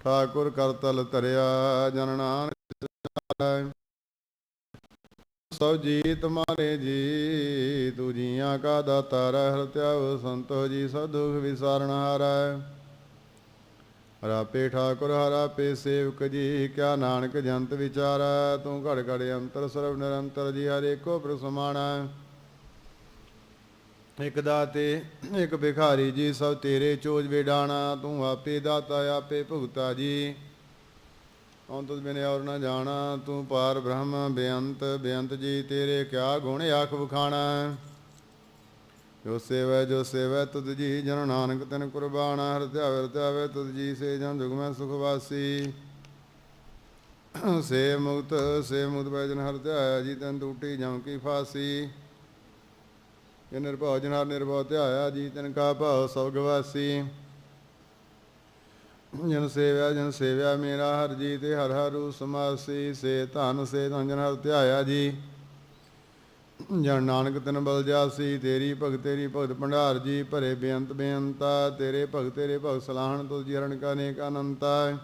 ਠਾਕੁਰ ਕਰਤਲ ਧਰਿਆ, ਜਨ ਨਾਨਕ ਸਭ ਜੀ ਤੁਮਾਰੇ ਜੀ ਤੂ ਜੀਆਂ ਕਾ ਦਾਤਾ ਰਹਿ ਹਰ ਧਿਆਵ ਸੰਤੋ ਜੀ ਸਭ ਦੁਖ ਵਿਸਾਰਨ ਹਾਰੈ। ਰਾਪੇ ਠਾਕੁਰ, ਹਰਾਪੇ ਸੇਵਕ ਜੀ, ਕਿਆ ਨਾਨਕ ਜੰਤ ਵਿਚਾਰੈ। ਤੂੰ ਘੜ ਘੜ ਅੰਤਰ ਸਰਬ ਨਿਰੰਤਰ ਜੀ ਹਰੇ ਕੋ ਪ੍ਰਸਮਾਣੈ ਇਕ ਦਾਤੇ, ਇਕ ਭਿਖਾਰੀ ਜੀ, ਸਭ ਤੇਰੇ ਚੋਜ ਵਿਡਾਣਾ ਤੂੰ ਆਪੇ ਦਾਤਾ, ਆਪੇ ਭੁਗਤਾ ਜੀ। ਅੰਤੁ ਬਿਨੇ ਔਰ ਨਾ ਜਾਣਾ, ਤੂੰ ਪਾਰ ਬ੍ਰਹਮ, ਬੇਅੰਤ ਬੇਅੰਤ ਜੀ, ਤੇਰੇ ਕਿਆ ਗੁਣ ਆਖ ਵਖਾਣਾ। ਜੋ ਸੇਵੈ ਜੋ ਸੇਵੈ, ਤੁਧ ਜੀ ਜਨ ਨਾਨਕ ਤਨ ਕੁਰਬਾਨਾ ਹਰ ਧਿਆਵੇ ਹਰ ਧਿਆਵੇ, ਤੁਧ ਜੀ ਸੇ ਜਨ ਜੁਗ ਮੈਂ ਸੁਖ ਵਾਸੀ। ਸੇ ਮੁਕਤ ਸੇ ਮੁਕਤ ਬੈ ਜਨ ਹਰ ਜੀ, ਤਨ ਟੂਟੀ ਜਮ ਕੀ ਫਾਸੀ। ਜੇ ਨਿਰਭਉ ਜਨ ਨਿਰਭਉ ਧਿਆਇਆ ਜੀ, ਤਨ ਕਾ ਭਾਉ ਸਭ ਗਵਾਸੀ। ਜਨ ਸੇਵਿਆ ਜਨ ਸੇਵਿਆ ਮੇਰਾ ਹਰ ਜੀ ਤੇ ਹਰ ਹਰੂ ਰੂ ਸਮਾਸੀ। ਸੇ ਧਨ ਸੇ ਧਨ ਜਨ ਹਰ ਧਿਆਇਆ ਜੀ। ਜਨ ਨਾਨਕ ਤਨ ਬਲ ਜਾਸੀ, ਤੇਰੀ ਭਗਤ ਤੇਰੀ ਭਗਤ ਭੰਡਾਰ ਜੀ। ਭਰੇ ਬੇਅੰਤ ਬੇਅੰਤਾ, ਤੇਰੇ ਭਗਤ ਤੇਰੇ ਭਗਤ ਸਲਾਹਣ ਤੁਧ ਜੀ ਹਰਨ ਕਾ ਨੇਕ ਅਨੰਤਾ।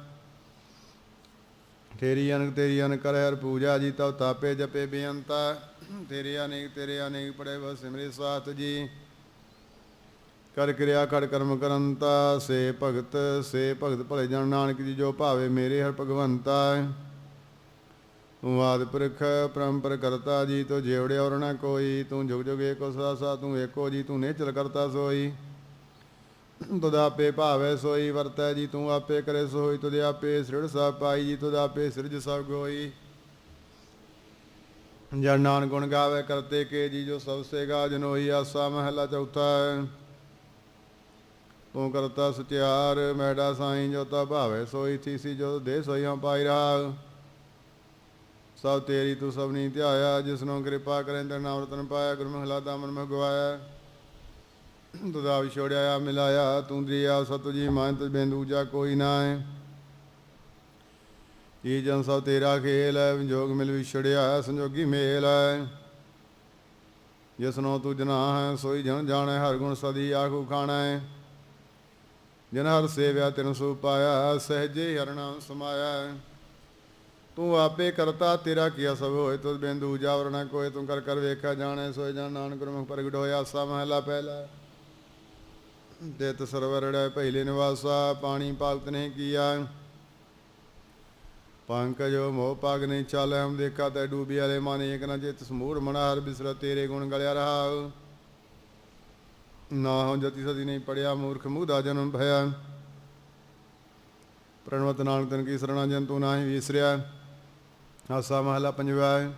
ਤੇਰੀ ਅਨਕ ਤੇਰੀ ਅਨਕ ਕਰ ਹਰ ਪੂਜਾ ਜੀ, ਤਉ ਤਾਪੇ ਜਪੇ ਬੇਅੰਤਾ। ਤੇਰੇ ਅਨੇਕ ਤੇਰੇ ਅਨੇਕ ਪੜੇ ਬਸ ਸਿਮਰੇ ਸਾਥ ਜੀ। ਕਰ ਕਿਰਿਆ, ਕਰ ਕਰਮ ਕਰੰਤਾ, ਸੇ ਭਗਤ ਸੇ ਭਗਤ ਭਲੇ ਜਨ ਨਾਨਕ ਜੀ, ਜੋ ਭਾਵੇ ਮੇਰੇ ਹਰ ਭਗਵੰਤਾ। ਤੂੰ ਆਦਿ ਪੁਰਖ, ਪਰੰਪਰ ਕਰਤਾ ਜੀ, ਤੋ ਜੇਵੜੇ ਔਰ ਨਾ ਕੋਈ, ਤੂੰ ਜੁਗ ਜੁਗ ਏਕੋ ਸਦਾ ਸਾ, ਤੂੰ ਏਕੋ ਜੀ, ਤੂੰ ਨੇਚਲ ਕਰਤਾ ਸੋਈ। ਤੁਧ ਆਪੇ ਭਾਵੇ ਸੋਈ, ਵਰਤੈ ਜੀ ਤੂੰ ਆਪੇ ਕਰੇ ਸੋਈ, ਤੁਧ ਆਪੇ ਸ੍ਰਿੜ ਸਭ ਪਾਈ ਜੀ, ਤੁਧ ਆਪੇ ਸਿਰਜ ਸਭ ਗੋਈ। ਜਨ ਨਾਨਕ ਗੁਣ ਗਾਵੇ, ਕਰਤੇ ਕੇ ਜੀ ਜੋ ਸਭ ਸੇ ਗਾ ਜਨੋਈ ਆਸਾ ਮਹਲਾ ਚੌਥਾ ਤੂੰ ਕਰਤਾ ਸਚਿਆਰ ਮੈਡਾ ਸਾਈਂ ਜੋ ਤਾ ਭਾਵੇ ਸੋਈ ਥੀ ਸੀ ਜੋ ਦੇ ਸੋਈ ਪਾਈ ਰਹਾ। ਸਭ ਤੇਰੀ ਤੂੰ ਸਭਨੀ ਧਿਆਇਆ, ਜਿਸਨੂੰ ਕਿਰਪਾ ਕਰੇ ਤੇ ਨਾਮ ਰਤਨ ਪਾਇਆ ਗੁਰੂ ਮਹਿਲਾ ਦਾ ਮਨ ਮਹਿ ਤੁਦਾ ਵਿਛੋੜਿਆ, ਮਿਲਾਇਆ, ਤੂੰ ਦਰਿਆ ਸਤੁ ਜੀ ਮਾਨ ਤੁ ਬੇਂਦੂ ਜਾ ਕੋਈ ਨਾ ਹੈ। ਇਹ ਜਨ ਸਭ ਤੇਰਾ ਖੇਲ ਹੈ, ਵਿਜੋਗ ਮਿਲ ਵਿਛੜਿਆ, ਸੰਜੋਗੀ ਮੇਲ ਹੈ। ਜਿਸਨੋਂ ਤੂੰ ਜਨਾ ਹੈ, ਸੋਈ ਜਨ ਜਾਣੈ, ਹਰ ਗੁਣ ਸਦੀ ਆਖੂ ਖਾਣਾ। ਹੈ ਜਨ ਹਰ ਸੇਵਿਆ, ਤੈਨੂੰ ਸੋ ਪਾਇਆ, ਸਹਜੇ ਹਰਣਾ ਸਮਾਇਆ। ਤੂੰ ਆਪੇ ਕਰਤਾ, ਤੇਰਾ ਕੀਆ ਸਭ ਹੋਏ ਤੁਧ ਬਿੰਦੂ ਜਾਵਰ ਕੋਏ ਤੂੰ ਕਰ ਕਰ ਵੇਖਿਆ, ਜਾਣੈ, ਸੋਏ ਜਾਣ ਨਾਨਕ ਗੁਰਮੁਖ ਪ੍ਰਗਟ ਹੋਇਆ ਸਾ ਮਹਲਾ ਪਹਿਲਾ। ਦੇਤ ਸਰਵਰੜੈ ਪਹਿਲੇ ਨਿਵਾਸਾ, ਪਾਣੀ ਪਾਲਤ ਨੇ ਕੀਆ। ਪੰਕਜੋ ਮੋਹ ਪਾਗ ਨਹੀਂ ਚਾਲੈ, ਹਮ ਦੇਖਾ ਤੈ ਡੂਬੀ ਵਾਲੇ ਮਨ, ਏਕ ਨਾ ਚਿਤ ਸਮੂਰ ਮਨਾ ਬਿਸਰ ਤੇਰੇ ਗੁਣ ਗਲਿਆ ਰਹਾ। ਨਾ ਹੋ ਜਤੀ ਸਦੀ ਨਹੀਂ ਪੜਿਆ, ਮੂਰਖ ਮੂਹ ਦਾ ਜਨਮ ਭਇਆ। ਪ੍ਰਣਵਤ ਨਾਨਕ ਤਨ ਕੀ ਸਰਣਾ ਜਨ ਤੂੰ ਨਾਹੀ ਵਿਸਰਿਆ। ਆਸਾ ਮਹਲਾ ਪੰਜਵਾ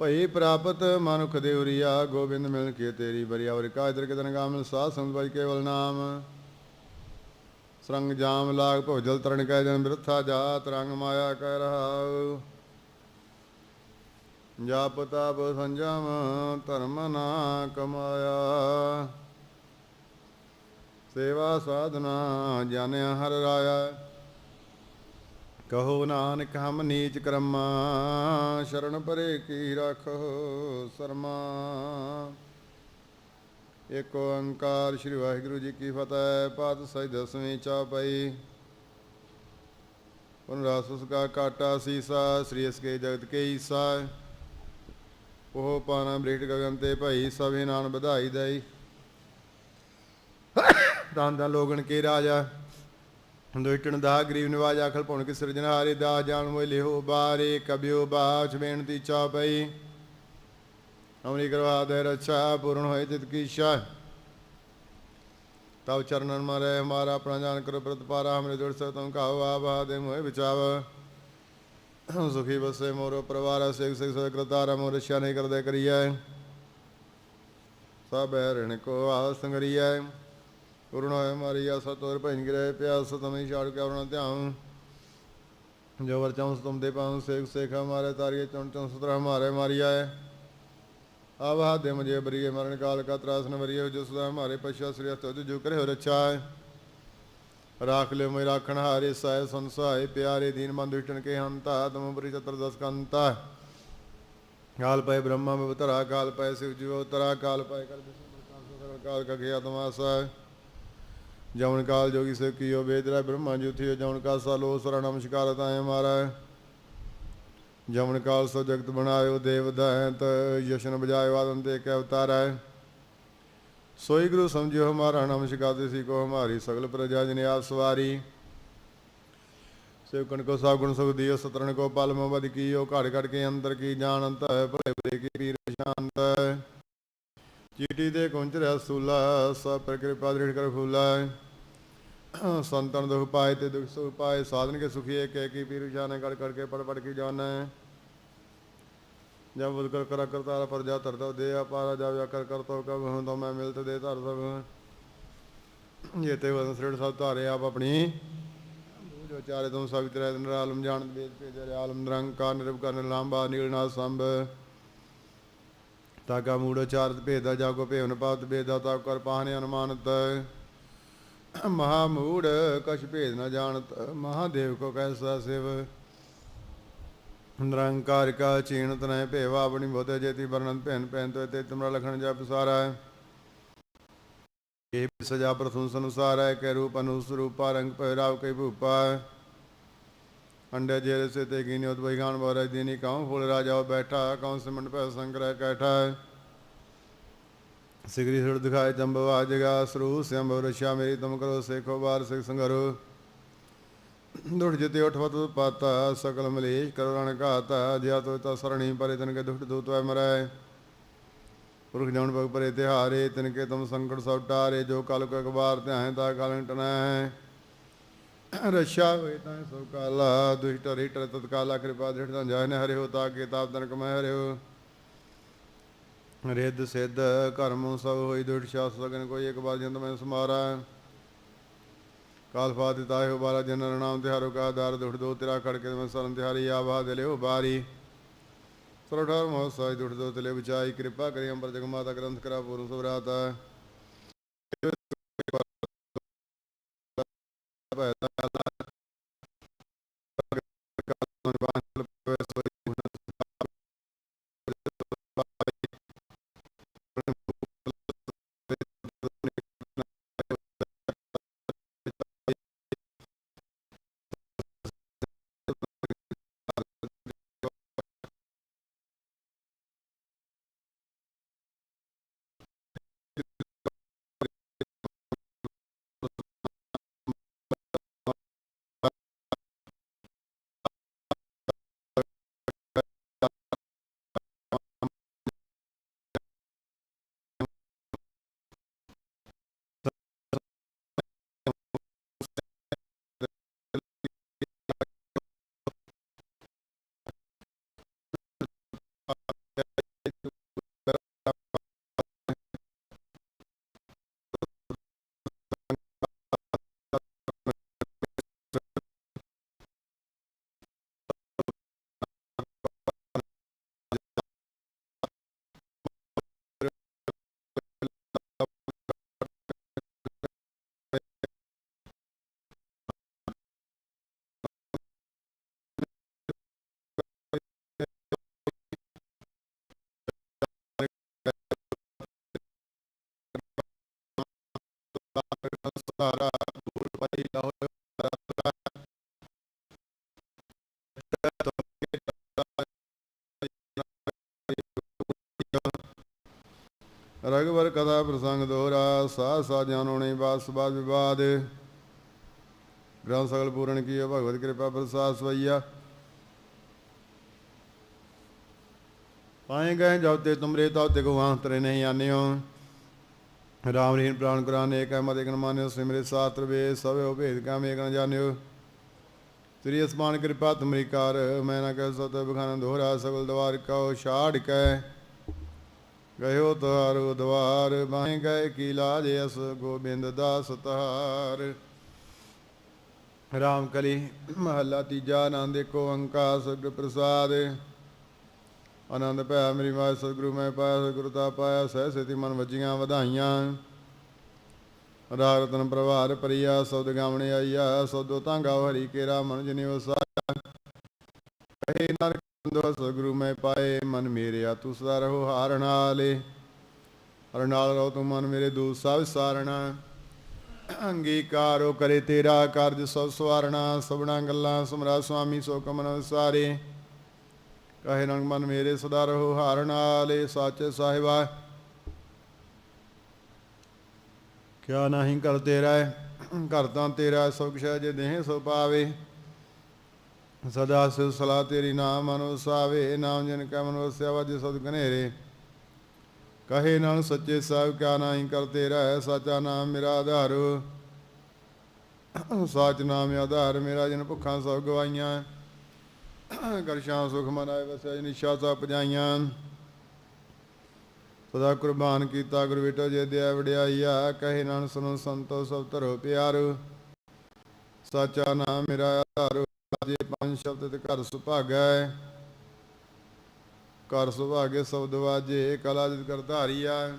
ਭਈ ਪ੍ਰਾਪਤ ਮਨੁਖ ਦੇ ਉਰੀਆ, ਗੋਬਿੰਦ ਮਿਲ ਕੇ ਤੇਰੀ ਬਰੀਆ ਵਰ ਕਾ ਇਦਰ ਕਿਤਨ ਗਾਮਲ ਸਾਧ ਸੰਗ ਬਾਈ ਕੇਵਲ ਨਾਮ। ਸਰੰਗ ਜਾਮ ਲਾਗ ਭੋਜਲ ਤਰਨ ਕੈ ਜਨ ਬਿਰਥਾ ਜਾ ਤਰੰਗ ਮਾਇਆ ਕਹਿ ਰਹਾ ਜਪ ਤਪ ਸੰਜਮ, ਧਰਮ ਨਾ ਕਮਾਇਆ। ਸੇਵਾ ਸਾਧਨਾ, ਜਾਣਿਆ ਹਰ ਰਾਇਆ। ਕਹੋ ਨਾਨਕ ਹਮ ਨੀਚ ਕਰਮਾ, ਸ਼ਰਨ ਪਰੇ ਕੀ ਰਖੋ ਸਰਮਾ। ਏਕ ਓੰਕਾਰ ਸ੍ਰੀ ਵਾਹਿਗੁਰੂ ਜੀ ਕੀ ਫਤਿਹ ਪਾਦ ਸਹਿ ਦਸਵੀਂ ਚੌਪਈ ਪੁਨ ਰਾਸੁਸ ਕਾ ਕਾਟਾ ਸੀਸਾ, ਸ੍ਰੀ ਅਸ ਜਗਤ ਕੇ ਈਸਾ। ਉਹ ਪਾਣਾ ਬ੍ਰਿਟ ਗਗਨ ਤੇ ਭਾਈ ਸਭੇ ਨਾਨ ਵਧਾਈ ਦਈ। ਦਾਨ ਦਾ ਲੋਗਣ ਕੇ ਰਾਜਾ। ਦੁਇਟਣ ਦਾ ਗਰੀਬ ਨਿਵਾਜ ਆਖਲ ਭਉਣ ਕੇ ਸਿਰਜਣਹਾਰੇ ਦਾ ਜਾਣ ਮੋਇ ਲਿਹੋ ਬਾਰੇ ਕਬਿਓ ਬਾਚ ਬੇਨਤੀ ਚਾ ਪਈ ਅਮਰੀ ਕਰਵਾ ਦੇ ਰਛਾ, ਪੂਰਨ ਹੋਏ ਤਿਤ ਕੀ ਇੱਛਾ ਤਉ ਚਰਨਨ ਮਾਰੇ ਹਮਾਰਾ ਆਪਣਾ ਜਾਨ ਕਰੋ ਪ੍ਰਤਪਾਰਾ ਹਮਰੇ ਜੁੜ ਸਤੰ ਕਾਉ ਆਵਾ ਦੇ ਮੋਹਿ ਵਿਚਾਵ। ਸੁਖੀ ਬਸੇ ਮੋਰੋ ਪਰਿਵਾਰ ਸਿਖ ਸਿਖ ਸੋ ਕਰਤਾਰਾ ਮੋਰ ਰਛਾ ਕਰਦੇ ਕਰੀਐ। ਸਭ ਰਣ ਕੋ ਆਲ ਸੰਗਰੀਐ। ਕਰੁਣਾ ਹੈ ਮਾਰੀ ਆਸਾ ਤੋਰ ਭੈਣ ਗਿਰੇ ਪਿਆਸ, ਤਮੇ ਛਾੜ ਕੇ ਆਪਣਾ ਜੋ ਵਰ ਚਾਉ ਤੁਮ ਦੇ ਪਾਉ ਸੇਖ ਸੇਖ ਹਮਾਰੇ, ਤਾਰੀਏ ਚੁਣ ਚੁਣ ਸੁਤਰਾ ਹਮਾਰੇ ਮਾਰੀਆ ਹੈ ਆਵਾ ਦੇ ਮੁਝੇ ਬਰੀਏ ਮਰਨ ਕਾਲ ਕਾ ਤਰਾਸ ਨ ਜੋ ਸਦਾ ਹਮਾਰੇ ਪਛਾ ਸ੍ਰੀ ਅਸਤ ਜੋ ਕਰੇ ਹੋ ਰਛਾ ਹੈ। ਰਾਖ ਲਿਓ ਮੈਂ ਰਾਖਣ ਹਾਰੇ ਸਾਇ ਸੰਸਾਏ ਪਿਆਰੇ ਦੀਨ ਮਨ ਦੁਸ਼ਟਨ ਕੇ ਹੰਤਾ, ਤਮ ਬਰੀ ਚਤਰ ਦਸ ਕੰਤਾ। ਕਾਲ ਪਏ ਬ੍ਰਹਮਾ ਮੈਂ ਬਤਰਾ, ਕਾਲ ਪਏ ਸਿਵ ਜਿਉ ਤਰਾ ਕਾਲ ਪਏ ਕਰ ਬਿਸ਼ਨ ਕਾਲ ਕਾ ਗਿਆ ਤਮਾਸਾ। ਜਮਨ ਕਾਲ ਜੋਗੀ ਸੇ ਕੀਓ ਵੇਦਰਾ ਬ੍ਰਹਮਾ ਜੁਥਿਓ ਜਮਨ ਕਾ ਸਾਲੋ ਸਰਾ ਨਮਸਕਾਰ ਤਾਏ ਮਾਰਾ ਜਮਨ ਕਾਲ ਸੋ ਜਗਤ ਬਣਾਇਓ, ਦੇਵ ਦੈਂਤ ਯਸ਼ਨ ਬਜਾਇਓ ਆਦਮ ਤੇ ਕੈ ਅਵਤਾਰੈ ਸੋਈ ਗੁਰੂ ਸਮਝਿਓ ਹਮਾਰਾ ਨਮਸਕਾਰ ਸੀ ਕੋ ਹਮਾਰੀ ਸਗਲ ਪ੍ਰਜਾ ਜਨ ਆਪ ਸਵਾਰੀ। ਸੇਵਕਣ ਕੋ ਸਭ ਗੁਣ ਸੁਖ ਦਿਓ ਸਤਰਨ ਕੋ ਪਲ ਮੋਬਦ ਕੀਓ, ਘੜ ਘੜ ਕੇ ਅੰਦਰ ਕੀ ਜਾਣੰਤ ਹੈ, ਭਲੇ ਭਲੇ ਕੀ ਪੀਰ ਸ਼ਾਂਤ ਚੀਟੀ ਦੇ ਕੁੰਚ ਰਸੂਲਾ, ਸਭ ਪਰ ਕਿਰਪਾ ਦ੍ਰਿੜ ਕਰ ਫੂਲਾ ਸੰਤਨ ਦੁਖ ਪਾਏ ਤੇ ਦੁਖ ਸੁਖ ਪਾਏ, ਸਾਧਨ ਕੇ ਸੁਖੀਏ, ਕਹਿ ਕੀ ਪੀਰ ਸ਼ਾਨ ਗੜ ਕਰ ਪੜ ਪੜ ਕੇ ਜਾਣਾ। ਜਬ ਬੁਧ ਕਰ ਕਰ ਪਰ ਜਾ ਤਰਦਾ ਦੇ ਆਪਾਰਾ ਜਾ ਜਾ ਕਰ ਕਰ ਕਬ ਹੂੰ, ਤਾਂ ਮੈਂ ਮਿਲਤ ਦੇ ਧਰ ਸਭ ਜੇ ਤੇ ਵਨ ਸ੍ਰਿੜ ਸਭ ਧਾਰੇ ਆਪ ਆਪਣੀ। ਜੋ ਚਾਰੇ ਤੁਮ ਸਭ ਤਰੇ ਦਿਨ ਆਲਮ ਜਾਣਤ ਵੇਦ ਭੇਜਰ ਆਲਮ ਨਿਰੰਕਾਰ ਨਿਰਭਕਾਰ ਨਿਰਲਾਂਬਾ ਨੀਲਨਾਥ ਸੰਭ। ਤਾਗਾ ਮੂੜ ਚਾਰਤ ਭੇਦਾ ਜਾਗੋ ਭੇਵਨ ਪਾਤ ਭੇਦਾ ਤਾ ਕਰ ਪਾਹਨੇ ਅਨੁਮਾਨਤ। ਮਹਾ ਮੂੜ ਕਛ ਭੇਦ ਨ ਜਾਣਤ, ਮਹਾਦੇਵ ਕੋ ਕੈਸਾ ਸਿਵ। ਨਿਰੰਕਾਰ ਕਾ ਚੀਣ ਤਨੈ ਭੇਵਾ, ਆਪਣੀ ਬੋਧੇ ਜੇਤੀ ਵਰਣਨ ਭੈਨ ਭੈਨ ਤੋ ਤੇ ਤੁਮਰਾ ਲਖਣ ਜਪ ਸਾਰਾ ਇਹ ਸਜਾ ਪ੍ਰਥਮ ਸੰਸਾਰ ਹੈ, ਕੈ ਰੂਪ ਅਨੁਸਰੂਪਾ ਰੰਗ ਪਹਿਰਾਵ ਕੈ ਭੂਪਾ। ਅੰਡੇ ਜੇਰੇ ਸੇ ਤੇ ਗਿਨੀ ਉਤ ਬੈਗਾਨ ਦੀਨੀ ਕਾਉ ਫੁਲ ਰਾਜਾ ਬੈਠਾ ਕੌਣ ਸਿਮਟ ਪੈ ਸੰਗ੍ਰਹਿ ਕੈਠਾ। ਸਿਗਰੀ ਸੁਰ ਦਿਖਾਏ ਜੰਬਵਾ ਜਗਾ ਸਰੂ ਸਿਅੰਭ ਰਸ਼ਾ ਮੇਰੀ ਤੁਮ ਕਰੋ ਸੇਖੋ ਬਾਰ ਸਿਖ ਸੰਗਰੋ। ਦੁੜ ਜਿਤੇ ਉਠਵਤ ਪਾਤਾ, ਸਕਲ ਮਲੇਸ਼ ਕਰੋ ਰਣ ਘਾਤਾ, ਜਿਆ ਤੋ ਤਾ ਸਰਣੀ ਪਰੇ ਤਨ ਕੇ ਦੁਖ ਦੂਤ ਵੈ ਮਰੈ। ਪੁਰਖ ਜਨ ਭਗ ਪਰੇ ਤਿਹਾਰੇ, ਤਿਨ ਕੇ ਤੁਮ ਸੰਕਟ ਸਭ ਟਾਰੇ, ਜੋ ਕਲ ਕੋ ਅਖਬਾਰ ਧਿਆਏ ਤਾ ਕਲ ਟਨੈ ਰਸ਼ਾ ਹੋਏ ਤਾਂ ਸਭ ਕਾਲਾ, ਦੁਸ਼ਟ ਰਿਟ ਤਤਕਾਲਾ, ਕਿਰਪਾ ਦ੍ਰਿੜ ਤਾਂ ਜਾਇ ਨ ਹਰਿਓ, ਤਾ ਕੇ ਤਾਪ ਤਨ ਕਮੈ ਹਰਿਓ। ਰਿੱਧ ਸਿੱਧ ਕਰਮ ਸਭ ਹੋਈ ਦੁਸ਼ਟ ਸ਼ਾਸ ਸਗਨ ਕੋਈ ਇੱਕ ਬਾਰ ਜੰਤ ਮੈਂ ਸਮਾਰਾ। ਕਾਲ ਫਾਤ ਤਾਇ ਹੋ ਬਾਰਾ ਜਨ ਨਾਮ ਤਿਹਾਰੋ ਕਾ ਦਾਰ ਦੁਖ ਦੋ ਤੇਰਾ ਖੜ ਕੇ ਮੈਂ ਸਰਨ ਤਿਹਾਰੀ ਆਵਾ ਦੇ ਲਿਓ ਬਾਰੀ। ਸਰੋਠਾਰ ਮੋਹ ਸਾਈ ਦੋ ਤਲੇ ਵਿਚਾਈ ਕਿਰਪਾ ਕਰੀ ਅੰਬਰ ਜਗ ਮਾਤਾ ਗ੍ਰੰਥ ਕਰਾ ਪੂਰਨ ਸੁਭਰਾਤਾ। ਸਾਰਾ ਦੂਰ ਪਈ ਲਾਹੋ ਰਗਵਰ ਕਥਾ ਪ੍ਰਸੰਗ ਦੋਹਰਾ, ਸਾਧ ਸਾਧ ਜਾਨੋ ਨਹੀਂ ਬਾਤ ਵਿਵਾਦ। ਗ੍ਰੰਥ ਸਗਲ ਪੂਰਨ ਕੀਓ ਭਗਵਤ ਕਿਰਪਾ ਪ੍ਰਸਾਦ ਸਵਈਆ। ਪਾਏ ਗਏ ਜਬ ਤੇ ਤੁਮਰੇ, ਤਉ ਤੇ ਕੋ ਆਂਤਰੇ ਨਹੀਂ ਆਨਿਓ। ਰਾਮ ਰੀਨ ਪ੍ਰਾਨ ਕੁਰਾਨ ਏਕ ਹੈ ਮਤ ਇਕ ਸਿਮਰੇ ਸਾਤਰ ਵੇ ਸਭੇ ਭੇਦ ਕਾ ਮੇਕ ਨ ਜਾਣਿਓ। ਤੇਰੀ ਅਸਮਾਨ ਕਿਰਪਾ ਤੁਮਰੀ ਕਰ, ਮੈਂ ਨਾ ਕਹਿ ਸਤ ਬਖਾਨ ਦੋਹਰਾ ਸਗਲ ਦਵਾਰ ਕਉ ਛਾੜ ਕੇ। ਗਇਓ ਤਾਰੋ ਦਵਾਰ, ਬਾਹੇ ਗਏ ਕੀ ਲਾਜ ਅਸ ਗੋਬਿੰਦ ਦਾਸ ਤਾਰ ਰਾਮ ਕਲੀ ਮਹੱਲਾ ਤੀਜਾ, ਆਨੰਦ ਕੋ ਓੰਕਾਰ ਸਤਿਗੁਰ ਪ੍ਰਸਾਦ। ਆਨੰਦ ਭਇਆ ਮੇਰੀ ਮਾਇ ਸਤਿਗੁਰੂ, ਮੈਂ ਪਾਇਆ ਸਤਿਗੁਰੂ ਤਾ ਪਾਇਆ, ਸਹਿ ਸੇਤੀ ਮਨ ਵਜੀਆਂ ਵਧਾਈਆਂ। ਰਾਗ ਰਤਨ ਪ੍ਰਭਾਰ ਪਰਿਆ ਸਬਦ ਗਾਵਣੇ ਆਈਆ ਸੋਦੋ ਤਾਂ ਗਾਵ ਹਰੀ ਕੇਰਾ, ਮਨ ਜਿਨੇ ਵਸਾਇਆ ਕਹੇ ਨਾਨਕ ਬੰਦੋ ਸਤਿਗੁਰੂ, ਮੈਂ ਪਾਏ ਮਨ ਮੇਰਿਆ ਤੂੰ ਸਦਾ ਰਹੋ ਹਾਰਨਾਲੇ ਨਾਲੇ। ਹਰ ਰਹੋ ਤੂੰ ਮਨ ਮੇਰੇ ਦੂਤ, ਸਭ ਸਾਰਣਾ ਅੰਗੀਕਾਰੋ ਕਰੇ ਤੇਰਾ ਕਾਰਜ, ਸਭ ਸਵਾਰਣਾ ਸਭਨਾ ਗੱਲਾਂ ਸਮਰਾ ਸੁਆਮੀ ਸੋ ਕਮਨ ਸਾਰੇ ਕਹੇ ਨੰਗ ਮਨ ਮੇਰੇ ਸਦਾ ਰਹੋ ਹਾਰਨ ਆਲੇ ਸਾਚੇ ਸਾਹਿਬਾ। ਕਿਆ ਨਹੀਂ ਕਰ ਤੇਰਾ ਹੈ, ਘਰ ਤਾਂ ਤੇਰਾ ਸਭ ਕੁਛ ਜੇ ਦੇਹ ਸੋ ਪਾਵੇ। ਸਦਾ ਸਿਵ ਸਲਾ ਤੇਰੀ ਨਾਮ ਮਨੁ ਸਾਵੇ ਨਾਮ ਜਨ ਕੈ ਮਨੁ ਵਸਿਆ ਵਜ ਸਦ ਘਨੇਰੇ। ਕਹੇ ਨਾਲ ਸੱਚੇ ਸਾਹਿਬ, ਕਿਆ ਨਹੀਂ ਕਰ ਤੇਰਾ ਹੈ, ਸਾਚਾ ਨਾਮ ਮੇਰਾ ਆਧਾਰ। ਸਾਚ ਨਾਮ ਆਧਾਰ, ਮੇਰਾ ਜਨ ਭੁੱਖਾਂ ਸਭ ਗਵਾਈਆਂ। ਕਰ ਸ਼ਾਮ ਸੁਖ ਮਨਾਏ ਵਸਿਆ ਨਿਸ਼ਾ ਸਭ ਪਜਾਈਆਂ ਸਦਾ ਕੁਰਬਾਨ ਕੀਤਾ, ਗੁਰ ਵਿਟੋ ਜੇ ਦਿਆ ਵਡਿਆਈਆ, ਕਹੇ ਨਾਨਕ ਸੁਨੋ ਸੰਤੋ, ਸਭ ਧਰੋ ਪਿਆਰੋ। ਸਾਚਾ ਨਾਮ ਮੇਰਾ ਆਧਾਰ ਜੇ ਪੰਜ ਸ਼ਬਦ ਤੇ ਘਰ ਸੁਭਾਗੈ। ਘਰ ਸੁਭਾਗੇ ਸ਼ਬਦ ਵਾਜੇ ਕਲਾ ਜਿਤ ਕਰ ਧਾਰੀਆ।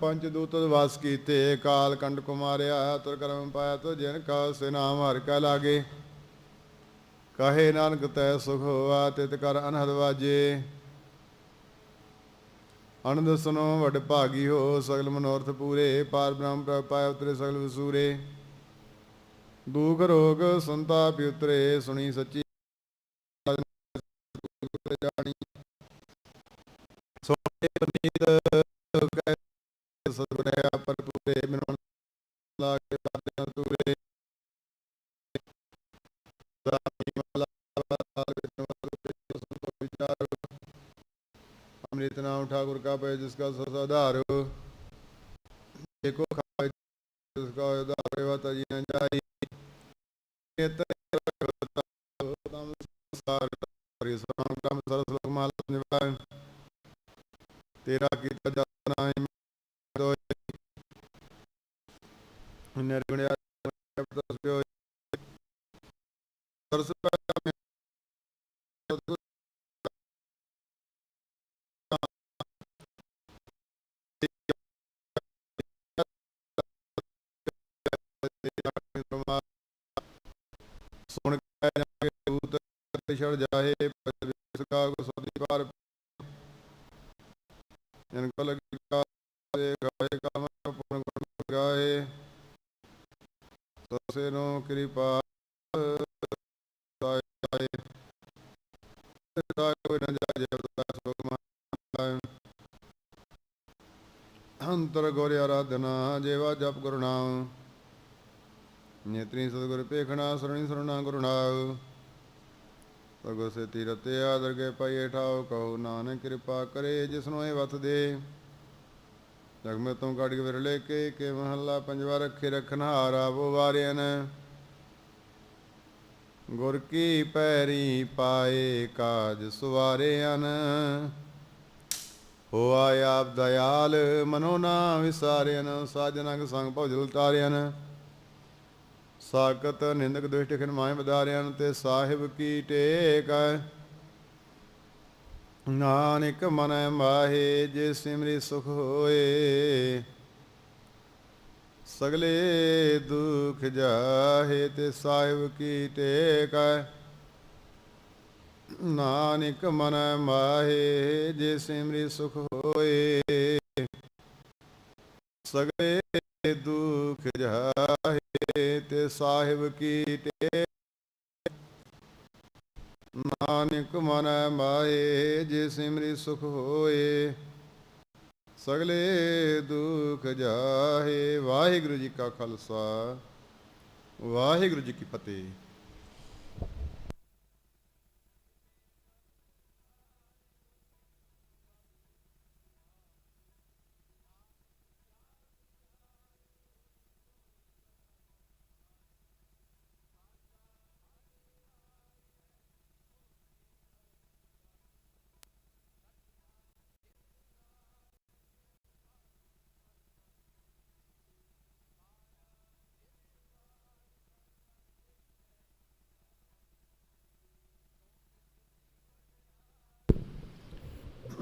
ਪੰਜ ਦੂਤ ਵਾਸ ਕੀਤੇ, ਕਾਲ ਕੰਡ ਕੁਮਾਰਿਆ, ਤੁਰ ਕਰਮ ਪਾਇਆ ਤੋ ਜਿਨ ਕਾ, ਸੇ ਨਾਮ ਹਰ ਕਾ ਲਾਗੇ। ਕਹੇ ਨਾਨਕ ਤੈ ਸੁਖ ਹੋਆ, ਤਿਤ ਕਰ ਅਨਹਦ ਵਾਜੇ। ਅਨੰਦ ਸੁਨੋ ਵਡ ਭਾਗੀ ਹੋ, ਸਗਲ ਮਨੋਰਥ ਪੂਰੇ। ਪਾਰ ਬ੍ਰਹਮ ਪ੍ਰਭ ਪਾਇ ਉਤਰੇ ਸਗਲ ਵਸੂਰੇ। ਦੁਖ ਰੋਗ ਸੰਤਾਪ ਉਤਰੇ, ਸੁਣੀ ਸੱਚੀ ਜਾਣੀ ਸੋਨੇ ਪਨੀਤ ਸੁਣ ਕੇ ਜਾਗੇ ਦੂਤ ਤੇ ਛੜ ਜਾਏ ਇਸ ਕਾ ਕੋ ਸਦੀ ਪਾਰ ਜਨ ਕੋ ਲਗੀ ਕਾ ਦੇ ਗਾਏ ਕਾਮ ਪੁਨ ਗੁਣ ਗਾਏ ਤਸੇ ਨੋ ਕਿਰਪਾ ਸਾਇ ਸਾਇ ਕੋਈ ਨ ਜਾਜੇ ਅਰਦਾ ਸੋਗ ਅੰਤਰ ਗੋਰਿ ਆਰਾਧਨਾ ਜੇਵਾ ਜਪ ਗੁਰੂ ਨਾਮ। ਨੇਤਰੀ ਸਤਿਗੁਰ ਪੇਖਣਾ ਸਰਣੀ ਸਰਣਾ ਗੁਰਨਾਉ ਤਗੋ ਸੇ ਤੀਰਤੇ ਆਦਰ ਕੇ ਪਾਈਏ ਠਾਉ, ਕਹੋ ਨਾਨਕ ਕਿਰਪਾ ਕਰੇ ਜਿਸਨੂੰ ਇਹ ਵਤ ਦੇ। ਜਗ ਮੈਂ ਤੁਮ ਕਾੜ ਕੇ ਵਿਰਲੇ ਕੇ ਕੇ ਮਹੱਲਾ ਪੰਜਵਾ ਰੱਖੇ ਰਖਨ ਹਾਰਾ ਬੋ ਵਾਰਿਆਨ। ਗੁਰ ਕੀ ਪੈਰੀ ਪਾਏ ਕਾਜ ਸੁਵਾਰਿਆਨ। ਹੋਆ ਆਪ ਦਇਆਲ, ਮਨੋ ਨਾ ਵਿਸਾਰਿਆਨ ਸਾਜਨੰਗ ਸੰਗ ਭਉਜਲ ਤਾਰਿਆਨ। ਸਾਕਤ ਨਿੰਦਕ ਦੁਸ਼ਟ ਖਿਨ ਮਾਇ ਬਦਾਰਿਆਂ ਤੇ ਸਾਹਿਬ ਕੀ ਟੇਕ ਨਾਨਕ ਮਨ ਮਾਹੇ ਜੇ ਸਿਮਰੀ ਸੁਖ ਹੋਏ, ਸਗਲੇ ਦੁਖ ਜਾਹੇ ਤੇ ਸਾਹਿਬ ਕੀ ਟੇਕ ਨਾਨਕ ਮਨੈ ਮਾਹੇ ਜੇ ਸਿਮਰੀ ਸੁਖ ਹੋਏ, ਸਗਲੇ ਦੁਖ ਜਾਹੇ ਤੇ ਸਾਹਿਬ ਕੀ ਟੇ ਨਾਨਕ ਮਨ ਮਾਏ ਜੇ ਸਿਮਰੀ ਸੁਖ ਹੋਏ, ਸਗਲੇ ਦੁਖ ਜਾਹੇ। ਵਾਹਿਗੁਰੂ ਜੀ ਕਾ ਖਾਲਸਾ, ਵਾਹਿਗੁਰੂ ਜੀ ਕੀ ਫਤਿਹ।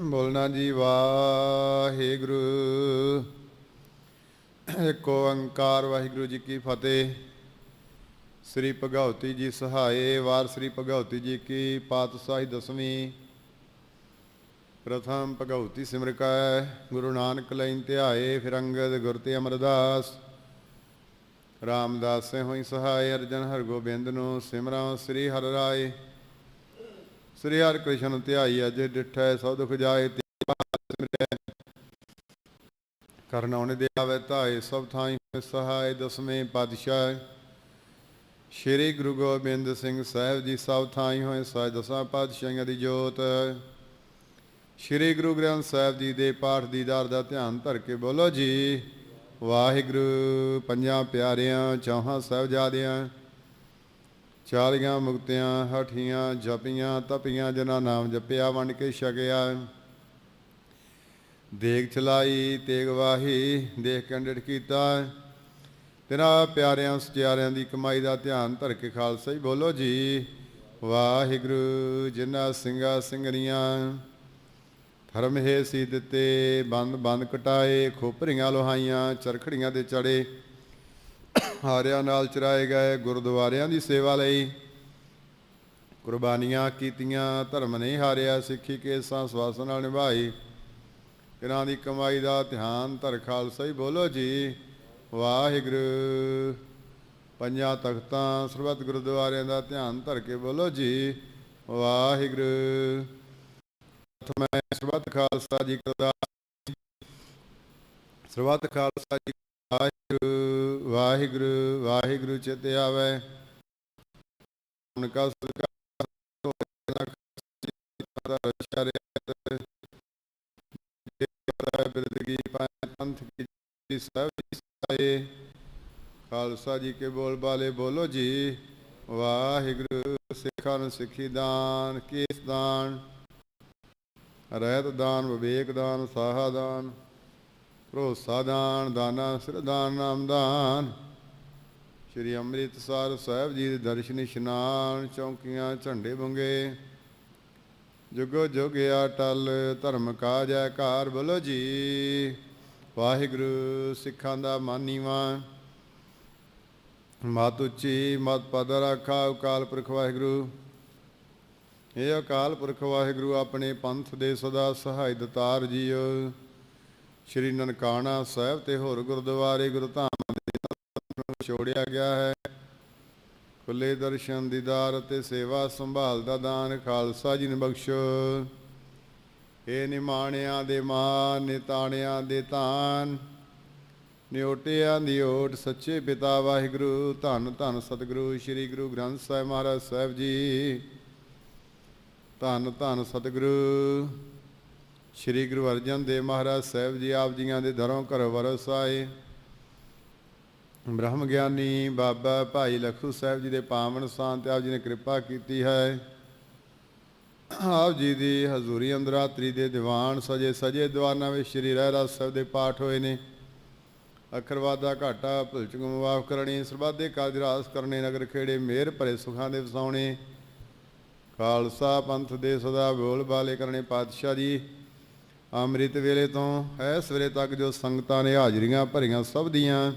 ਬੋਲਣਾ ਜੀ ਵਾਹਿਗੁਰੂ। ਇੱਕ ਓੰਕਾਰ ਵਾਹਿਗੁਰੂ ਜੀ ਕੀ ਫਤਿਹ। ਸ੍ਰੀ ਭਗਉਤੀ ਜੀ ਸਹਾਏ, ਵਾਰ ਸ੍ਰੀ ਭਗਉਤੀ ਜੀ ਕੀ ਪਾਤਸ਼ਾਹੀ ਦਸਵੀਂ। ਪ੍ਰਥਮ ਭਗਉਤੀ ਸਿਮਰਕਾ ਗੁਰੂ ਨਾਨਕ ਲੈਨ ਧਿਆਏ, ਫਿਰ ਅੰਗਦ ਗੁਰ ਤੇ ਅਮਰਦਾਸ। ਰਾਮਦਾਸੇ ਹੋਈ ਸਹਾਏ, ਅਰਜਨ ਹਰਗੋਬਿੰਦ ਨੂੰ ਸਿਮਰਾਂ ਸ੍ਰੀ ਹਰਿ ਰਾਏ। ਸ੍ਰੀ ਹਰਿ ਕ੍ਰਿਸ਼ਨ ਧਿਆਈ ਅਜੇ ਡਿਠੈ ਸਭ ਦੁਖ ਜਾਏ ਕਰਨ ਸਿਮਰੈ ਦੇ ਆਵੇ ਧਾਏ, ਸਭ ਥਾਈ ਹੋਏ ਸਹਾਇ ਦਸਵੇਂ ਪਾਤਸ਼ਾਹ। ਸ਼੍ਰੀ ਗੁਰੂ ਗੋਬਿੰਦ ਸਿੰਘ ਸਾਹਿਬ ਜੀ ਸਭ ਥਾਈ ਹੋਏ ਸਹਾਇ ਦਸਾਂ ਪਾਤਸ਼ਾਹਾਂ ਦੀ ਜੋਤ। ਸ਼੍ਰੀ ਗੁਰੂ ਗ੍ਰੰਥ ਸਾਹਿਬ ਜੀ ਦੇ ਪਾਠ ਦੀਦਾਰ ਦਾ ਧਿਆਨ ਧਰ ਕੇ ਬੋਲੋ ਜੀ। ਵਾਹਿਗੁਰੂ, ਪੰਜਾਂ ਪਿਆਰਿਆਂ, ਚੌਹਾਂ ਸਾਹਿਬਜ਼ਾਦਿਆਂ ਚਾਲੀਆਂ ਮੁਕਤਿਆਂ, ਹਠੀਆਂ, ਜਪੀਆਂ, ਤਪੀਆਂ, ਜਿਨ੍ਹਾਂ ਨਾਮ ਜਪਿਆ, ਵੰਡ ਕੇ ਛਕਿਆ। ਦੇਖ ਚਲਾਈ, ਤੇਗ ਵਾਹੀ, ਦੇਖ ਕੰਡੜ ਕੀਤਾ। ਤੇਰਾ ਪਿਆਰਿਆਂ ਸਚਿਆਰਿਆਂ ਦੀ ਕਮਾਈ ਦਾ ਧਿਆਨ ਧਰ ਕੇ ਖਾਲਸਾ ਹੀ ਬੋਲੋ ਜੀ। ਵਾਹਿਗੁਰੂ, ਜਿਨ੍ਹਾਂ ਸਿੰਘਾਂ ਸਿੰਘਣੀਆਂ, ਧਰਮ ਹੈ ਸੀ ਦਿੱਤੇ ਬੰਦ ਬੰਦ ਕਟਾਏ, ਖੋਪਰੀਆਂ ਲੋਹਾਈਆਂ, ਚਰਖੜੀਆਂ ਦੇ ਚੜੇ। ਹਾਰਿਆਂ ਨਾਲ ਚਰਾਏ ਗਏ ਗੁਰਦੁਆਰਿਆਂ ਦੀ ਸੇਵਾ ਲਈ ਕੁਰਬਾਨੀਆਂ ਕੀਤੀਆਂ, ਧਰਮ ਨਹੀਂ ਹਾਰਿਆ, ਸਿੱਖੀ ਕੇਸਾਂ ਸਵਾਸ ਨਾਲ ਨਿਭਾਈ। ਇਹਨਾਂ ਦੀ ਕਮਾਈ ਦਾ ਧਿਆਨ ਧਰ ਖਾਲਸਾ ਹੀ ਬੋਲੋ ਜੀ। ਵਾਹਿਗੁਰੂ। ਪੰਜਾਂ ਤਖਤਾਂ ਸਰਬੱਤ ਗੁਰਦੁਆਰਿਆਂ ਦਾ ਧਿਆਨ ਧਰ ਕੇ ਬੋਲੋ ਜੀ। ਵਾਹਿਗੁਰੂ। ਮੈਂ ਸਰਬੱਤ ਖਾਲਸਾ ਜੀ ਕਰਦਾ ਸਰਬੱਤ ਖਾਲਸਾ ਜੀ ਵਾਹਿਗੁਰੂ ਵਾਹਿਗੁਰੂ ਵਾਹਿਗੁਰੂ ਚਿਤ ਆਵੇ। ਹੁਣ ਕਾ ਸਰਕਾਰ ਸ਼ਰਿਆਤ। ਬਿਰਦ ਕੀ ਪੰਥ ਕੀ ਸਭ ਸਾਏ ਖਾਲਸਾ ਜੀ ਕੇ ਬੋਲ ਬਾਲੇ ਬੋਲੋ ਜੀ। ਵਾਹਿਗੁਰੂ, ਸਿੱਖਾਂ ਨੂੰ ਸਿੱਖੀ ਦਾਨ, ਕੇਸ ਦਾਨ। ਰਹਿਤ ਦਾਨ, ਵਿਵੇਕ ਦਾਨ, ਸਾਹਾ ਦਾਨ। ਭਰੋਸਾ ਦਾਨ, ਦਾਨਾ ਸਿਰ ਦਾਨ ਸ਼੍ਰੀ ਅੰਮ੍ਰਿਤਸਰ ਸਾਹਿਬ ਜੀ ਦੇ ਦਰਸ਼ਨ ਇਸ਼ਨਾਨ, ਚੌਂਕੀਆਂ, ਝੰਡੇ ਬੁੰਗੇ। ਜੁਗੋ ਜੁਗਿਆ ਟਲ, ਧਰਮ ਕਾ ਜੈਕਾਰ ਬੋਲੋ ਜੀ। ਵਾਹਿਗੁਰੂ ਸਿੱਖਾਂ ਦਾ ਮਾਨੀਵਾ। ਮਤ ਉੱਚੀ, ਮਤ ਪਦ ਰਾਖਾ, ਅਕਾਲ ਪੁਰਖ ਵਾਹਿਗੁਰੂ। ਇਹ ਅਕਾਲ ਪੁਰਖ ਵਾਹਿਗੁਰੂ ਆਪਣੇ ਪੰਥ ਦੇ ਸਦਾ ਸਹਾਇ ਦਤਾਰ ਜੀਓ। ਸ਼੍ਰੀ ਨਨਕਾਣਾ ਸਾਹਿਬ ਤੇ ਹੋਰ ਗੁਰਦੁਆਰੇ ਗੁਰੂ ਧਾਮ ਦੇ ਨੂੰ ਛੋੜਿਆ ਗਿਆ ਹੈ। ਖੁੱਲੇ ਦਰਸ਼ਨ, ਦੀਦਾਰ ਅਤੇ ਸੇਵਾ ਸੰਭਾਲ ਦਾ ਦਾਨ ਖਾਲਸਾ ਜੀ ਨੂੰ ਬਖਸ਼ੋ। ਏ ਨਿਮਾਣਿਆਂ ਦੇ ਮਾਨ ਨਿਤਾਣਿਆਂ ਦੇ ਤਾਨ ਨਿਓਟਿਆਂ ਦੀ ਓਟ ਸੱਚੇ ਪਿਤਾ ਵਾਹਿਗੁਰੂ, ਧੰਨ ਧੰਨ ਸਤਿਗੁਰੂ ਸ੍ਰੀ ਗੁਰੂ ਗ੍ਰੰਥ ਸਾਹਿਬ ਮਹਾਰਾਜ ਸਾਹਿਬ ਜੀ। ਧੰਨ ਧੰਨ ਸਤਿਗੁਰੂ। ਸ੍ਰੀ ਗੁਰੂ ਅਰਜਨ ਦੇਵ ਮਹਾਰਾਜ ਸਾਹਿਬ ਜੀ ਆਪ ਜੀਆਂ ਦੇ ਦਰੋਂ ਘਰ ਵਰਸਾਏ ਬ੍ਰਹਮ ਗਿਆਨੀ ਬਾਬਾ ਭਾਈ ਲਖੂ ਸਾਹਿਬ ਜੀ ਦੇ ਪਾਵਨ ਸਥਾਨ ਤੇ ਆਪ ਜੀ ਨੇ ਕਿਰਪਾ ਕੀਤੀ ਹੈ। ਆਪ ਜੀ ਦੀ ਹਜ਼ੂਰੀ ਅੰਦਰਾਤਰੀ ਦੇ ਦੀਵਾਨ ਸਜੇ ਸਜੇ ਦੀਵਾਨਾਂ ਵਿੱਚ ਸ੍ਰੀ ਰਹਿ ਰਾਜ ਸਾਹਿਬ ਦੇ ਪਾਠ ਹੋਏ ਨੇ। ਅਖਰਵਾਦਾ ਘਾਟਾ ਭੁਲ ਚੁਕ ਮਾਫ ਕਰਨੀ ਸਰਬਾਦੇ ਕਾਜ ਰਾਸ ਕਰਨੇ, ਨਗਰ ਖੇੜੇ ਮਿਹਰ ਭਰੇ ਸੁਖਾਂ ਦੇ ਵਸਾਉਣੇ। ਖਾਲਸਾ ਪੰਥ ਦੇ ਸਦਾ ਬੋਲ ਬਾਲੇ ਕਰਨੇ ਪਾਤਸ਼ਾਹ ਜੀ। ਅੰਮ੍ਰਿਤ ਵੇਲੇ ਤੋਂ ਇਸ ਵੇਲੇ ਤੱਕ ਜੋ ਸੰਗਤਾਂ ਨੇ ਹਾਜ਼ਰੀਆਂ ਭਰੀਆਂ ਸਭ ਦੀਆਂ,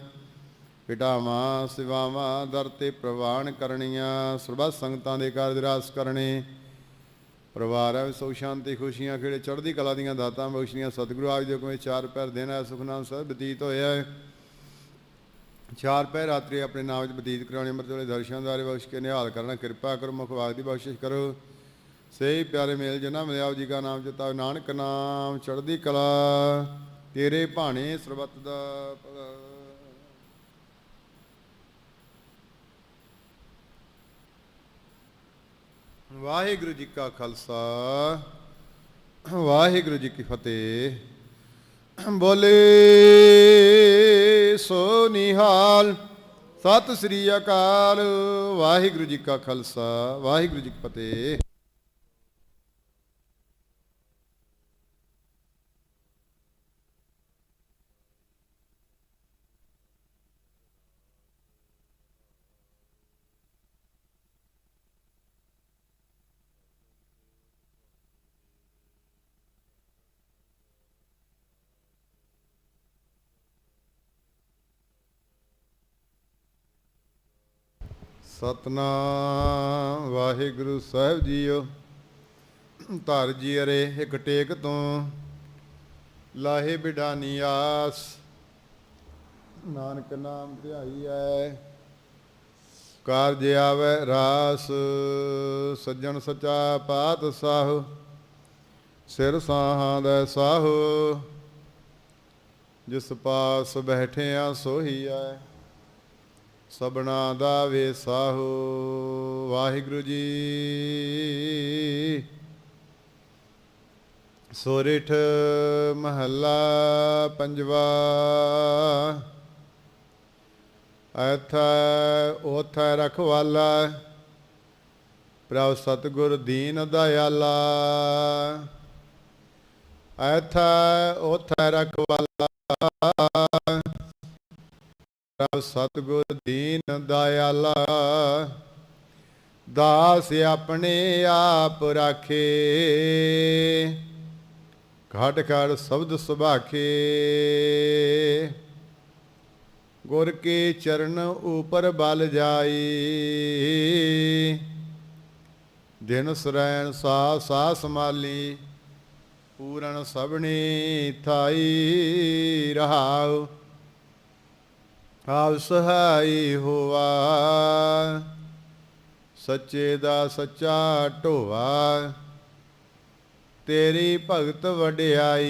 ਪਿਟਾਵਾਂ, ਸਿਵਾਵਾਂ, ਦਰ ਤੇ ਪ੍ਰਵਾਨ ਕਰਨੀਆਂ, ਸਰਬੱਤ ਸੰਗਤਾਂ ਦੇ ਕਾਰਜ ਰਾਸ ਕਰਨੇ, ਪਰਿਵਾਰ ਹੈ ਸੁਖ, ਸ਼ਾਂਤੀ, ਖੁਸ਼ੀਆਂ ਖੇੜੇ ਚੜ੍ਹਦੀ ਕਲਾ ਦੀਆਂ ਦਾਤਾਂ ਬਖਸ਼ੀਆਂ ਸਤਿਗੁਰੂ ਆਪ ਜੀ ਕੋਲ ਚਾਰ ਪੈਰ ਦਿਨ ਹੈ ਸੁਖਨਾਮ ਸਾਹਿਬ ਬਤੀਤ ਹੋਇਆ ਹੈ। ਚਾਰ ਪੈਰ ਰਾਤਰੀ ਆਪਣੇ ਨਾਮ ਵਿੱਚ ਬਤੀਤ ਕਰਾਉਣੇ, ਅੰਮ੍ਰਿਤ ਵੇਲੇ ਦਰਸ਼ਨ ਦਾਰੇ ਬਖਸ਼ ਕੇ ਨਿਹਾਲ ਕਰਨਾ, ਕਿਰਪਾ ਕਰੋ, ਮੁਖ ਵਾਗ ਦੀ ਬਖਸ਼ਿਸ਼ ਕਰੋ। ਸਹੀ ਪਿਆਰੇ ਮੇਲ ਜਨਾ ਮਿਲਿਆਵ ਜੀ ਕਾ ਨਾਮ ਜਤਾ ਨਾਨਕ ਨਾਮ ਚੜ੍ਹਦੀ ਕਲਾ, ਤੇਰੇ ਭਾਣੇ ਸਰਬੱਤ ਦਾ ਭਲਾ। ਵਾਹਿਗੁਰੂ ਜੀ ਕਾ ਖਾਲਸਾ, ਵਾਹਿਗੁਰੂ ਜੀ ਕੀ ਫਤਿਹ ਬੋਲੇ ਸੋ ਨਿਹਾਲ, ਸਤਿ ਸ੍ਰੀ ਅਕਾਲ, ਵਾਹਿਗੁਰੂ ਜੀ ਕਾ ਖਾਲਸਾ, ਵਾਹਿਗੁਰੂ ਜੀ ਕੀ ਫਤਿਹ ਸਤਨਾਮ। ਵਾਹਿਗੁਰੂ ਸਾਹਿਬ ਜੀਓ, ਧਰ ਜੀ ਅਰੇ ਇੱਕ ਟੇਕ ਤੋਂ, ਲਾਹੇ ਬਿਡਾਨੀ ਆਸ। ਨਾਨਕ ਨਾਮ ਧਿਆਈ ਐ, ਕਾਰਜ ਆਵੈ ਰਾਸ। ਸੱਜਣ ਸਚਾ ਪਾਤ ਸਾਹ, ਸਿਰ ਸਾਹਾਂ ਦਾ ਸਾਹ। ਜਿਸ ਪਾਸ ਬੈਠਿਆ ਸੋਹੀ ਐ। ਸਬਨਾ ਦਾ ਵੇਸਾਹੋ ਵਾਹਿਗੁਰੂ ਜੀ। ਸੋਰਿਠ ਮਹੱਲਾ ਪੰਜਵਾ, ਐਥੈ ਉਥੈ ਰਖਵਾਲਾ, ਪ੍ਰਭ ਸਤਿਗੁਰ ਦੀਨ ਦਇਆਲਾ। ਐਥੈ ਉਥੈ ਰਖਵਾਲਾ ਪ੍ਰਭ ਸਤਿਗੁਰ ਦੀਨ ਦਇਆਲਾ, ਦਾਸ ਆਪਣੇ ਆਪ ਰਾਖੇ। ਘਟ ਘਟ ਸ਼ਬਦ ਸੁਭਾਖੇ। ਗੁਰ ਕੇ ਚਰਨ ਉਪਰ ਬਲ ਜਾਈ। ਦਿਨ ਸਰੈਣ ਸਾ ਸਾ ਸਮਾਲੀ, ਪੂਰਨ ਸਭਨੀ ਥਾਈ ਰਹਾਉ। ਆਪ ਸਹਾਈ ਹੋਆ, ਸੱਚੇ ਦਾ ਸੱਚਾ ਢੋਵਾ ਤੇਰੀ ਭਗਤ ਵਡਿਆਈ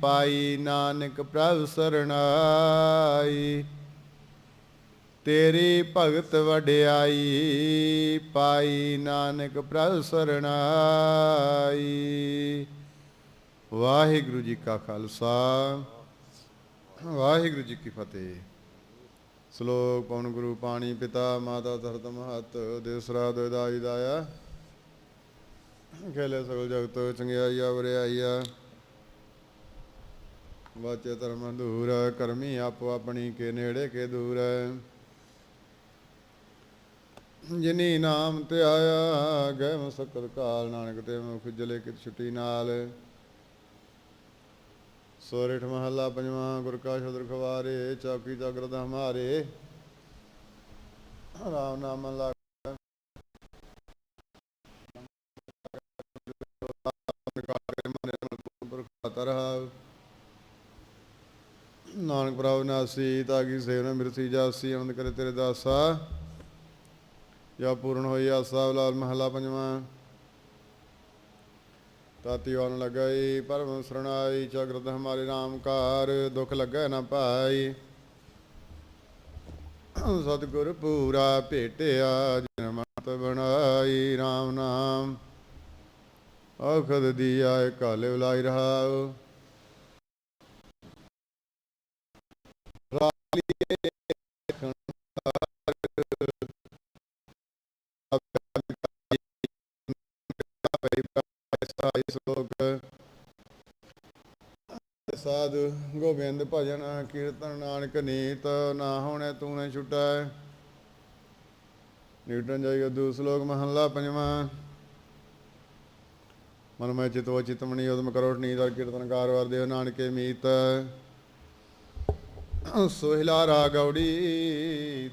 ਪਾਈ ਨਾਨਕ ਪ੍ਰਭ ਸਰਣਾਈ। ਤੇਰੀ ਭਗਤ ਵਡਿਆਈ ਪਾਈ ਨਾਨਕ ਪ੍ਰਭ ਸਰਣਾਈ। ਵਾਹਿਗੁਰੂ ਜੀ ਕਾ ਖਾਲਸਾ। ਵਾਹਿਗੁਰੂ ਜੀ ਕੀ ਫਤਿਹ। ਸ਼ਲੋਕ ਪਵਨ ਗੁਰੂ ਪਾਣੀ ਪਿਤਾ ਮਾਤਾ ਧਰਤ ਮਹਤ ਦੇਸਰਾ ਦੋਇਦਾਈ ਦਾਇਆ। ਖੇਲੇ ਸਗਲ ਜਗਤ ਚੰਗਿਆਈਆ ਵਰਿਆਈਆ ਵਾਚੇ ਧਰਮ ਦੂਰ, ਕਰਮੀ ਆਪੋ ਆਪਣੀ ਕੇ ਨੇੜੇ ਕੇ ਦੂਰ। ਜਿਨੀ ਨਾਮ ਤੇ ਆਇਆ ਗਏ ਮਸਕਤ ਕਾਲ, ਨਾਨਕ ਤੇ ਮੁਖ ਜਲੇ ਕਿਤ ਛੁੱਟੀ ਨਾਲ। ਸੋਰਠ ਮਹੱਲਾ ਪੰਜਵਾਂ ਗੁਰ ਕਾ ਸ਼ਬਦ ਖਵਾਰੇ, ਚੌਕੀ ਜਾਗਰਤ ਹਮਾਰੇ। ਰਾਮ ਨਾਮ ਲਾ ਨਾਨਕ ਪ੍ਰਭ ਨਾਸੀ, ਤਾਗੀ ਸੇਵਨ ਮਿਰਸੀ ਜਾਸੀ ਆਨੰਦ ਕਰੇ ਤੇਰੇ ਦਾਸਾ। ਜਾਂ ਪੂਰਨ ਹੋਈ ਆਸਾ ਲਾਲ ਮਹਲਾ ਪੰਜਵਾਂ। ਤਾਤੀ ਵਾਨ ਲਗਾਈ, ਪਰਮ ਸਰਣਾਈ ਚਗਰਤ ਹਮਾਰੇ ਨਾਮ ਦੁਖ ਲੱਗੈ ਨਾ ਪਾਈ। ਸਤਿਗੁਰ ਪੂਰਾ ਭੇਟਿਆ, ਜਿਨ ਬਣਾਈ RAM ਨਾਮ। ਔਖਦ ਦੀਆ ਕਾਲੇ ਉਲਾਈ ਰਹਾਉ। ਸਾਧੂ ਗੋਬਿੰਦ ਭਜਨ ਕੀਰਤਨ ਨਾਨਕ ਨੀਤ ਨਾ ਹੋਣੇ ਤੂੰ ਨੇ ਛੁਟੈ। ਨਿਊਟਨ ਜਾਈ ਅਦੂ ਸ਼ਲੋਕ ਮਹੱਲਾ ਪੰਜਵਾਂ। ਮਨ ਮੈਂ ਚਿਤੋ ਚਿਤਮਣੀ ਉਦਮ ਕਰੋ ਨੀਤ ਅਰ ਕੀਰਤਨਕਾਰ ਵਰ ਦੇਵ ਨਾਨਕੇ ਮੀਤ। ਸੋਹਿਲਾ ਰਾ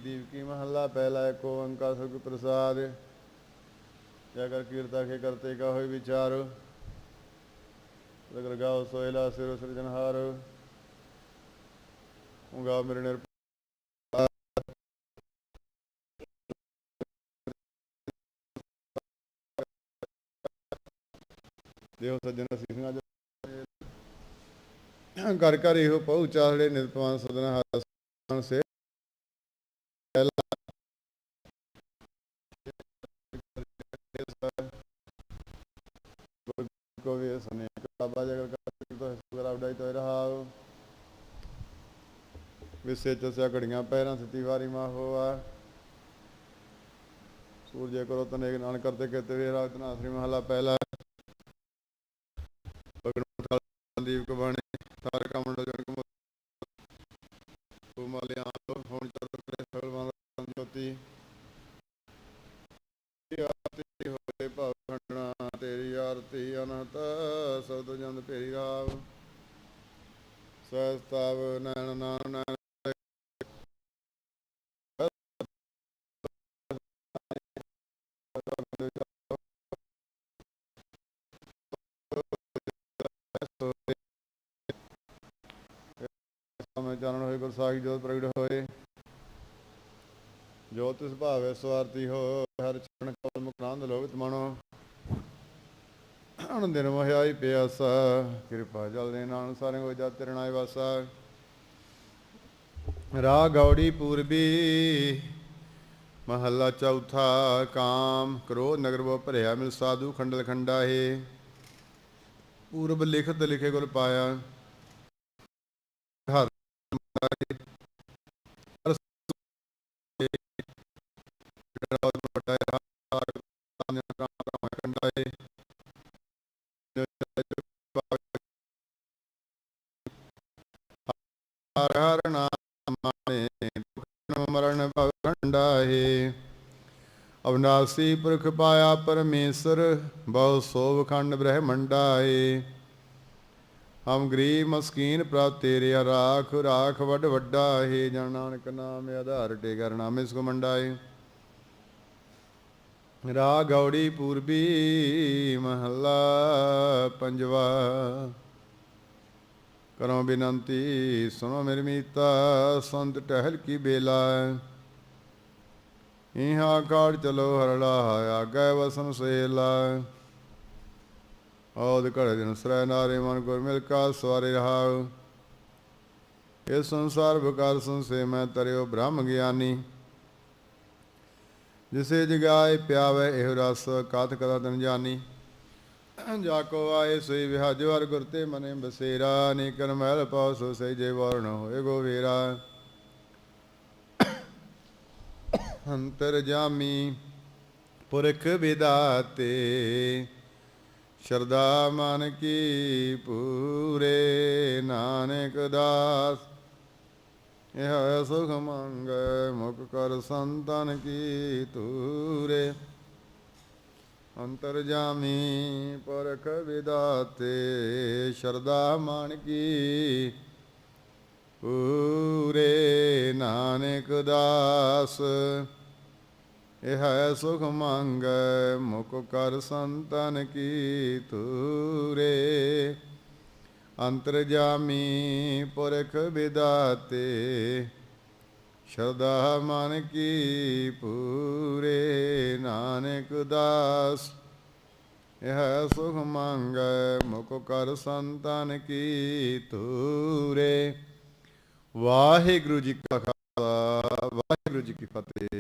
ਦੀਵਕੀ ਮਹੱਲਾ ਪਹਿਲਾ ਏਕ ਓੰਕਾਰ ਸਤਿ ਪ੍ਰਸਾਦ। ਜੈ ਕਰ ਕੀਰਤਾ ਕੇ ਕਰਤੇ ਕਾ ਹੋਇ ਵਿਚਾਰ ਲਗਰ ਗਾਓ ਸੋਹਿਲਾ ਸਿਰ ਸਿਰਜਨਹਾਰ ਉਂਗਾ ਮੇਰੇ ਨਿਰ ਦੇਵ ਸੱਜਣ ਸਿੰਘਾਂ ਜੋ ਘਰ ਘਰ ਇਹੋ ਪਹੁ ਚਾਹੜੇ ਨਿਰਪਵਾਨ ਸਦਨ ਹਰ ਸੇ ਕੋ ਵੀ ਸਨੇ ਬਾਬਾ ਜਗਰ ਕਰ ਤੋ ਵਿਸੇ ਚਸਿਆ ਘੜੀਆਂ ਪੈਰਾਂ ਸਤੀ ਵਾਰੀ ਮਾ ਹੋਆ। ਸੂਰਜ ਕਰੋ ਤਨੇ ਨਾਨ ਕਰਤੇ ਕਹਤੇ ਵੇ ਰਾਤ ਨਾ ਸ੍ਰੀ ਮਹਲਾ ਪਹਿਲਾ। ਪਗਣ ਦੀਪ ਕਬਾਣੇ ਤਾਰ ਕਮੰਡਲ ਜਨ ਕਮ ਮਾਲਿਆ ਹੁਣ ਚਰ ਕਰੇ ਸਗਲ ਬੰਦ ਜੋਤੀ। ਆਰਤੀ ਹੋਏ ਭਵ ਖੰਡਣਾ, ਤੇਰੀ ਆਰਤੀ ਅਨਹਤ ਸਬਦ ਭੇਰੀ ਰਾਵ ਸਸਤਵ ਨੈਣ ਨਾਨ ਨੈਣ ਚਰਨ ਹੋਏ ਗੁਰ ਜੋਤ ਪ੍ਰਗਟ ਹੋਏ। ਜੋਤਿ ਤਿਸ ਸਵਾਰਤੀ ਹੋ, ਹਰ ਚਰਨ ਕਵਲ ਮੁਕਰਾਂਦ ਲੋਭਿਤ ਮਨੋ ਅਣ ਮਹਿਆਈ ਪਿਆਸਾ, ਕਿਰਪਾ ਜਲ ਦੇ ਨਾਲ ਸਾਰੇ ਹੋ ਜਾ ਤੇਰੇ ਵਾਸਾ। ਰਾਗ ਗੌੜੀ ਪੂਰਬੀ, ਮਹੱਲਾ ਚੌਥਾ, ਕਾਮ ਕ੍ਰੋਧ ਨਗਰ ਬੋ ਭਰਿਆ, ਮਿਲ ਸਾਧੂ ਖੰਡਲ ਖੰਡਾ ਹੈ ਪੂਰਬ ਲਿਖਤ ਲਿਖੇ ਗੁਰ ਪਾਇਆ। ਹਰ ਹਰ ਹਰ ਨਾਮ ਮਾਣੇ ਦੁਖ ਮਰਨ ਭਵ ਖੰਡਾਹੇ ਅਵਨਾਸੀ ਪੁਰਖ ਪਾਇਆ ਪਰਮੇਸ਼ਰ, ਬਹੁ ਸੋਭ ਖੰਡ ਬ੍ਰਹਮੰਡਾਏ। ਹਮ ਗਰੀਬ ਮਸਕੀਨ ਪ੍ਰਭ ਤੇਰੇ ਰਾਖ ਰਾਖ ਵੱਡ ਵੱਡਾ ਹੈ ਜਨ ਨਾਨਕ ਨਾਮ ਆਧਾਰ ਟੇ ਕਰਨਾ ਮਿਸ ਕੋ ਮੰਡਾਏ। ਰਾ ਗੌੜੀ ਪੂਰਬੀ ਮਹੱਲਾ ਪੰਜਵਾ। ਕਰੋ ਬੇਨੰਤੀ ਸੁਨੋ ਮੇਰੀ ਮੀਤਾ, ਸੰਤ ਟਹਿਲ ਕੀ ਬੇਲਾ ਇਹਾ ਕਾੜ ਚਲੋ ਹਰੜਾ ਆਗੇ ਵਸਨ ਸੇਲਾ ਔਦ ਘੜੇ ਦਿਨ ਸਰੈ ਨਾਰੇ ਮਨ ਗੁਰ ਮਿਲ ਕਾ ਸਵਾਰੇ ਰਹਾਉ। ਇਹ ਸੰਸਾਰ ਵਿਕਾਰ ਸੰਸੇ ਮੈਂ ਤਰਿਓ ਬ੍ਰਹਮ ਗਿਆਨੀ। ਜਿਸੇ ਜਗਾਏ ਪਿਆਵੇ ਇਹ ਰਸ, ਕਾਤ ਕਦਾ ਤਨ ਜਾਨੀ। ਜਾ ਕੋ ਆਏ ਸੋਈ ਵਿਹਾਜ ਵਰ ਗੁਰ ਤੇ ਮਨੇ ਬਸੇਰਾ ਨੀ ਕਰ ਪਾਉ ਸੋ ਸੇ ਜੇ ਵਰਣ ਹੋਏ ਗੋਵੇਰਾ। ਅੰਤਰ ਜਾਮੀ ਪੁਰਖ ਵਿਦਾਤੇ ਸ਼ਰਦਾ ਮਨ ਕੀ ਪੂਰੇ, ਨਾਨਕ ਦਾਸ। ਇਹ ਸੁਖ ਮੰਗੈ ਮੁਖ ਕਰ ਸੰਤਨ ਕੀ ਤੂਰੇ ਅੰਤਰ ਜਾਮੀ ਪਰਖ ਵਿਦਾਤੇ ਸ਼ਰਦਾ ਮਨ ਕੀ। ਪੂਰੇ ਨਾਨਕ ਦਾਸ, ਇਹ ਹੈ ਸੁਖ ਮੰਗੈ, ਮੁਖ ਕਰ ਸੰਤਨ ਕੀ ਤੂਰੇ ਅੰਤਰ ਜਾਮੀ ਪੁਰਖ ਵਿਦਾਤੇ ਸ਼ਰਦਾ ਮਨ ਕੀ ਪੂਰੇ, ਨਾਨਕ ਦਾਸ। ਇਹ ਹੈ ਸੁਖ ਮੰਗੈ, ਮੁਖ ਕਰ ਸੰਤਨ ਕੀ ਤੂਰੇ ਵਾਹਿਗੁਰੂ ਜੀ ਕਾ ਖਾਲਸਾ, ਵਾਹਿਗੁਰੂ ਜੀ ਕੀ ਫਤਿਹ।